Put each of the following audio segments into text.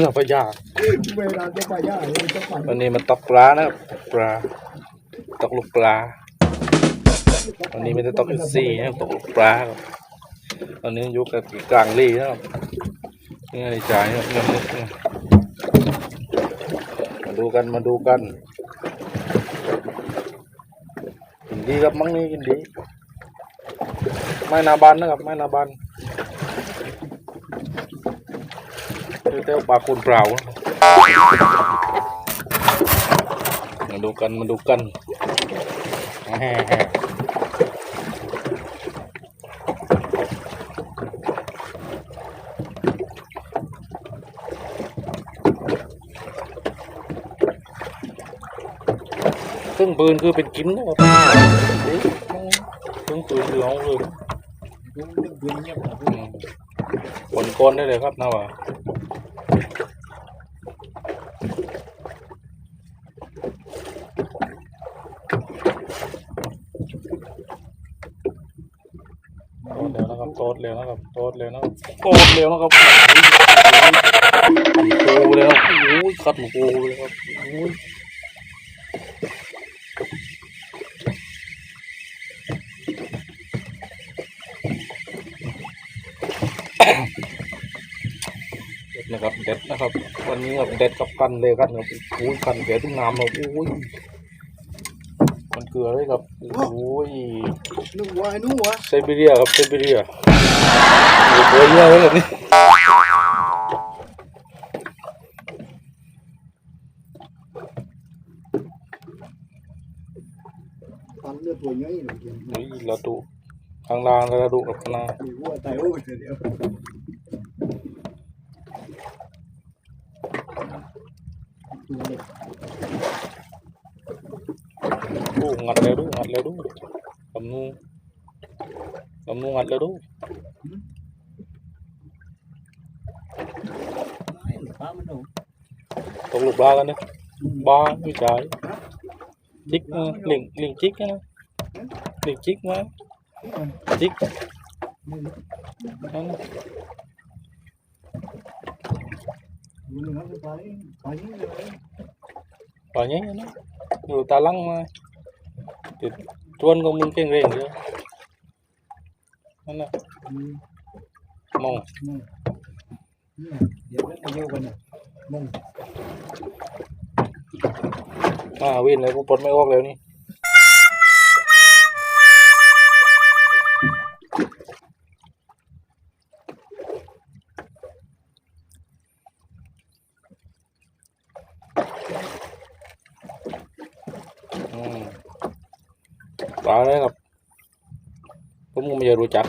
เจ้าพระยาเวลาจะไปย่าเราจะไปวันนี้มาตกปลานะครับตกปลาตกลูกปลาวันนี้ไม่ได้ตกอินซีนะครับตกลูกปลาครับตอนนี้อยู่กับกลางลีนะครับนี่ในจ่ายนะครับเงินนิดนึงมาดูกันมาดูกันกินดีครับมั้งนี่กินดี ไม่นาบันนะครับ ไม่นาบัน เต้าปลาคูนเปล่านะครับมาดูกันมาดูกันซึ่งปืนคือเป็นกินนะครับซึ่งปืนคือเอาเลยดูเรื่อเดือนเงียบนะอืมผลก้นได้เลยครับนะวะโตดเร็วนะครับโตดเร็วนะครับโตดเร็วนะครับโตดเร็วนะครับโอ้เลยครับโอ้ยขัดโอ้เลยครับโอ้ยเด็ดนะครับเด็ดนะครับ วันนี้ครับเด็ดกับกันเลยครับครับโอ้ยกันแกตุ้งน้ำครับโอ้ยมันเกลือเลยครับโอ้ยนุ่งวะไอ้นุ่งวะไซบีเรียครับไซบีเรีย โอ้โหเยอะเลยแบบนี้ตอนเลือดตัวใหญ่เลยเดี๋ยวนี่เราดูข้างล่างเราดูกับข้างล่างดูว่าตายโอ้ย เดี๋ยวเล่นกนะลิงจิกมาจิกนั่นนะดูหนึ่งครับไปไปยิ่งเลยปล่อยงี้นะอยู่ตาลังมาติดชวนของมึงเก่งเร่งเยอะนั่นนะอืมมองนี่นี่เดี๋ยวแล้วมาโยกันเนี่ยมงอ่าวินเลยกูปลดไม่ออกแล้วนี่ปลาอะไรครับผมก็ไม่รู้จัก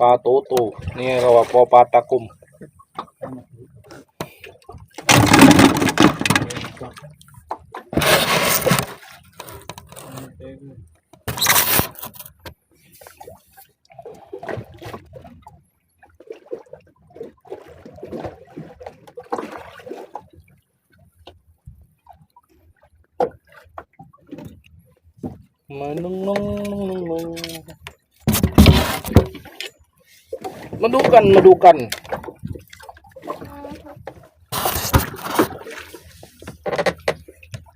ปลาโตโตนี่เราว่าปอปลาตะกุม มานุ่งนุ่งนุ่งนุ่งนุ่งมาดูกันมาดูกัน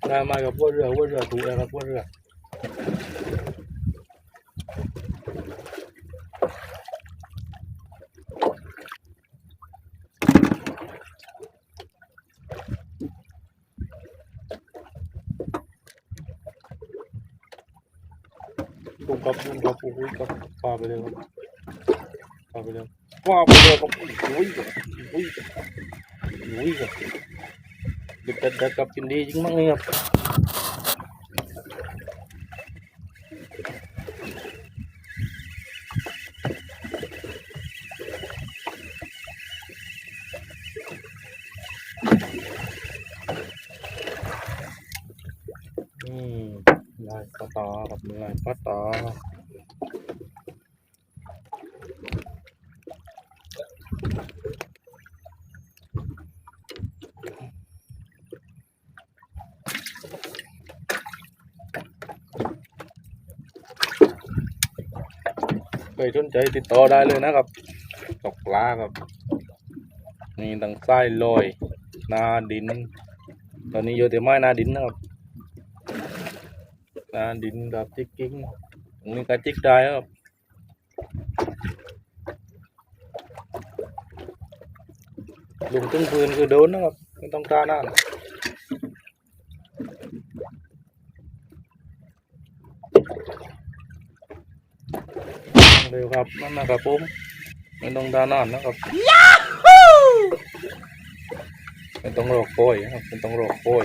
มามากับพวกเรือพวกเรือถูกแล้วครับพวกเรือ ปุ๊บครับปุ๊บครับปุ๊บครับปาไปเลยครับปาไปเลยปาไปเลยครับอุ้ยอุ้ยอุ้ยครับเด็กเด็กกับกินดีจริงมั้งนี่ครับ อืมลายปลาตากับลายปลาตาใค รสนใจติดต่อได้เลยนะครับ ตกปลาครับนี่ทางไซ้ลอยนาดิน ตอนนี้อยู่แต่ไม้นาดินนะครับ นาดินกับจิกกิ้งตรงนี้ก็จิกได้ครับลุงตึ้งพื้นคือโดนนะครับไม่ต้องการนั่นเร็วครับนั่นนะครับผมไม่ต้องดานานนะครับไม่ต้องรอโกยนะครับไม่ต้องรอโกย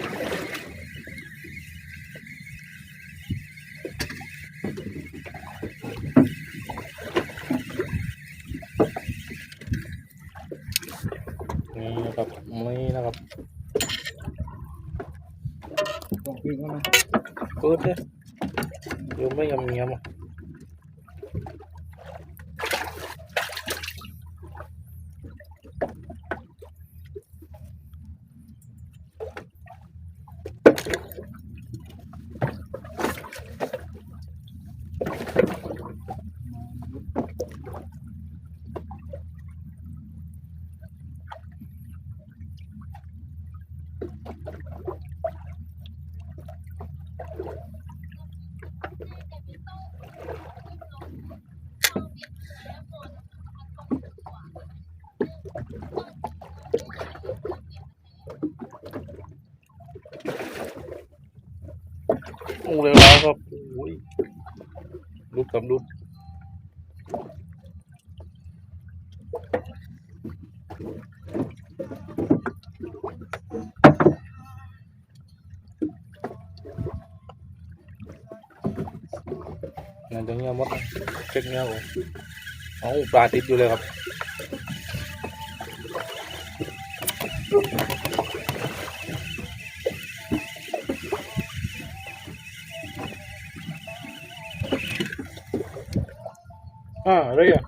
นี่นะครับนี่นะครับต้องปิ้งแล้วนะเปิดเลยโยมไม่ยำเงียมอะ โอ้เร็วแล้วครับโอ้ยรุดกับรุดนั่นตรงเนี้ยหมดเช็คเนี้ยโอ้เอาปลาติดอยู่เลยครับ อ่าอะ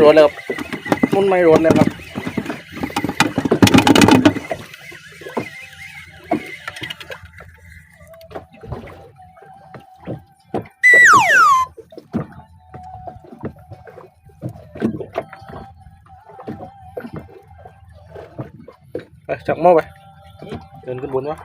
ไรอะโน่ไม่รวนเลยครับมันไม่รวนเลยครับไปจักหม้อไปเดินขึ้นบนวะ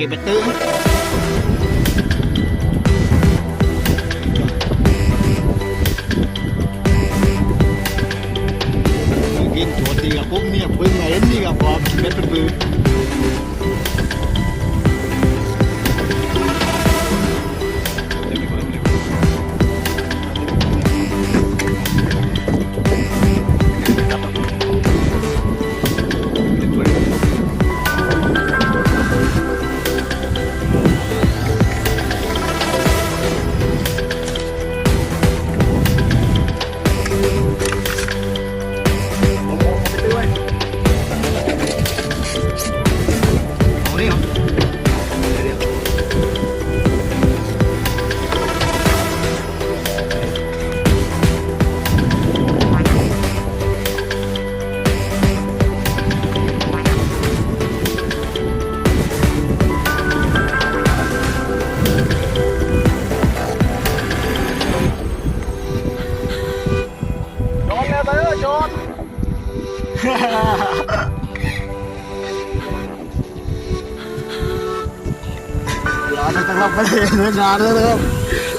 เก๋ๆไปตื้อ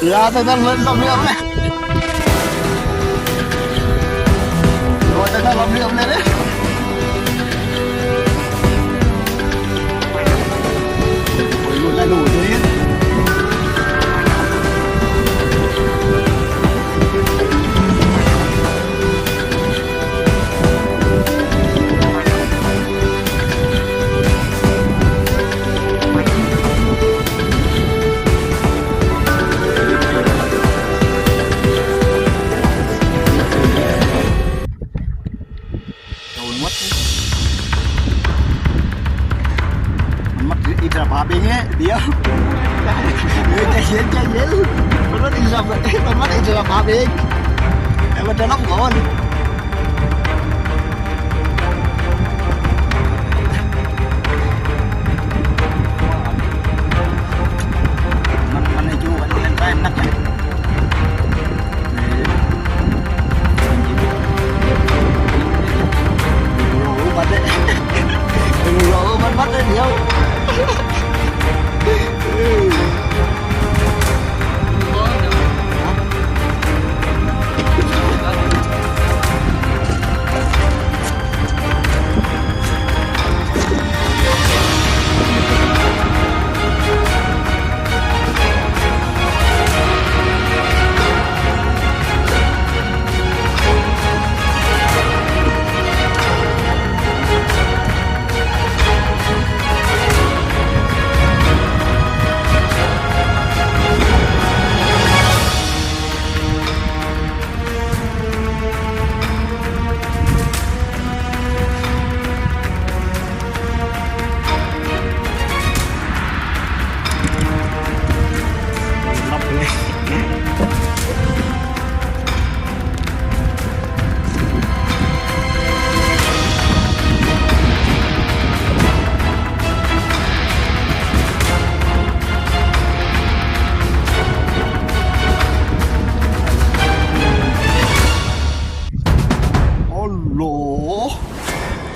यहाँ से इधर लड़ सब हमने बहुत अच्छा हमने हमने mình mất thị rồi, mình mất thị trường hòa bình em mình nó không ổn Yo.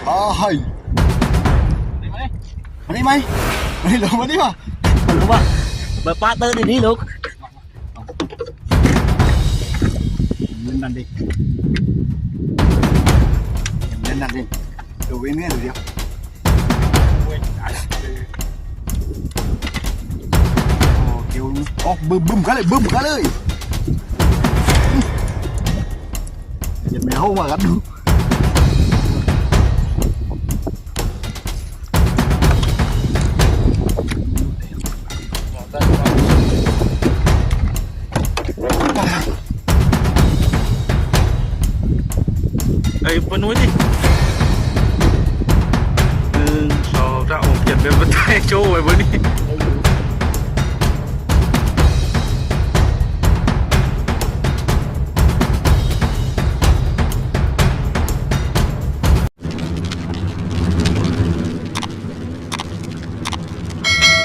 À hay Mà đi mày Mà đi lộn mà đi mà Mà lộn mà Mà ba tơ đi đi lộn Lên đàn đi Lên đàn đi Đồ bên nghe được chưa Ồ, kêu Ồ, bùm bùm cái này, bùm cái này Giật mẹ hôn mà gắn luôn Ê,